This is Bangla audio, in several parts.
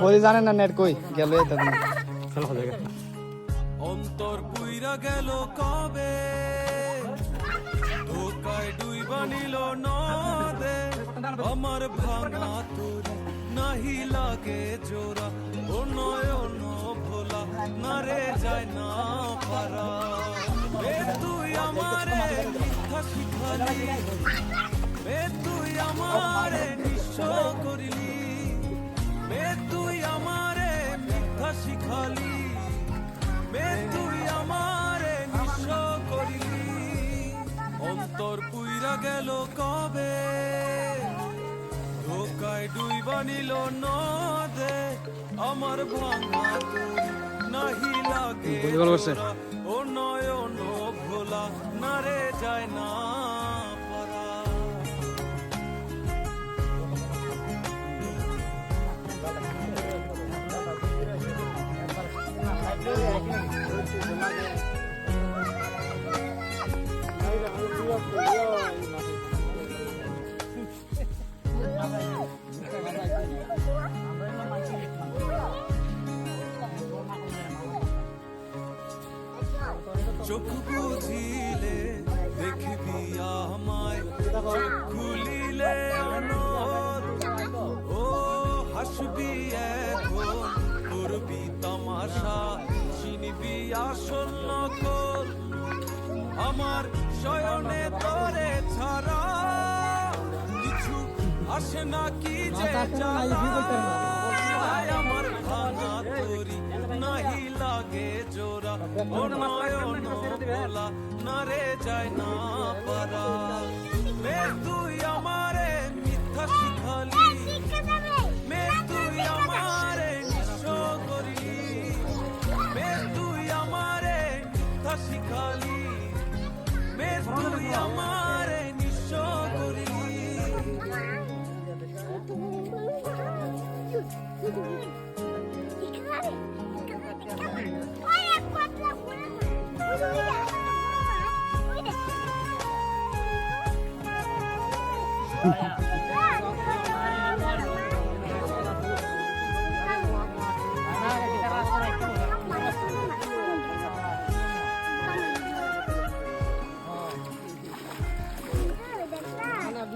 বলি জানে না নেট কই? গেল অন্তর পুইরা গেল কবে? ধোকায় ডুইবা নিল নদে। আমার ভাঙা তোর নাহি লাগে জোড়া। ও নয়ন ভোলা, না রে যায় না পারা। তুই আমারে মিথ্যা শিখালি। শিখালি মে তুই আমারে নিঃস্ব করিলি। অন্তর পুইরা গেল কবে? ধোকায় ডুইবা নিল নদে আমার ভাঙা তোর নাহি লাগে ও নয়ন ভোলা না রে যায় না চোখ বুঝিলে দেখবি আমায় চোখ খুলিলে ও হাসবি এখন করবি তামাশা। চিনবি আসল নকল আমার শয়নে তোরে ছাড়া কিছু আসে না কি যে আমার ভাঙা তোরি নাহি লাগে জোড়া ও নয়ন ভোলা না রে যায় না পারা মে তুই আমারে নিঃস্ব করিলি ও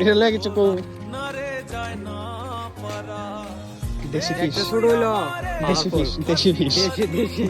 এটা লাগে কিছু পারা দেশি ফিশ শুরু হইল। দেশি ফিশ দেশি ফিশ দেশি দেশি।